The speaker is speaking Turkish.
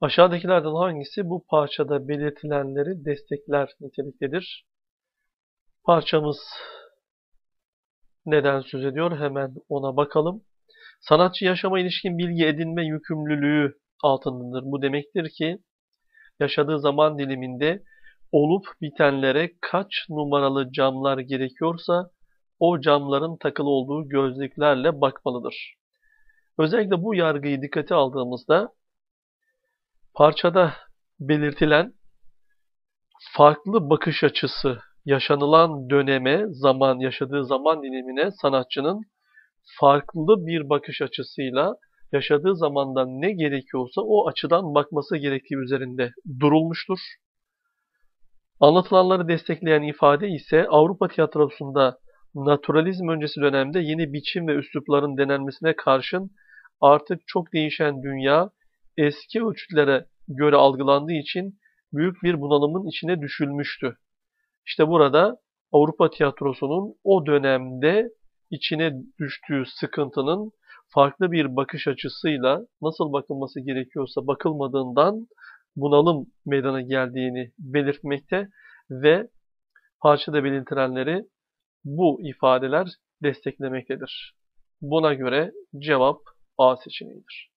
Aşağıdakilerden hangisi bu parçada belirtilenleri destekler niteliktedir? Parçamız neden söz ediyor? Hemen ona bakalım. Sanatçı yaşama ilişkin bilgi edinme yükümlülüğü altındadır. Bu demektir ki yaşadığı zaman diliminde olup bitenlere kaç numaralı camlar gerekiyorsa o camların takılı olduğu gözlüklerle bakmalıdır. Özellikle bu yargıyı dikkate aldığımızda parçada belirtilen farklı bakış açısı yaşanılan döneme, zaman yaşadığı zaman dilimine sanatçının farklı bir bakış açısıyla yaşadığı zamandan ne gerekiyorsa o açıdan bakması gerektiği üzerinde durulmuştur. Anlatılanları destekleyen ifade ise Avrupa tiyatrosunda naturalizm öncesi dönemde yeni biçim ve üslupların denenmesine karşın artık çok değişen dünya eski ölçütlere göre algılandığı için büyük bir bunalımın içine düşülmüştü. İşte burada Avrupa tiyatrosunun o dönemde içine düştüğü sıkıntının farklı bir bakış açısıyla nasıl bakılması gerekiyorsa bakılmadığından bunalım meydana geldiğini belirtmekte ve parçada belirtilenleri bu ifadeler desteklemektedir. Buna göre cevap A seçeneğidir.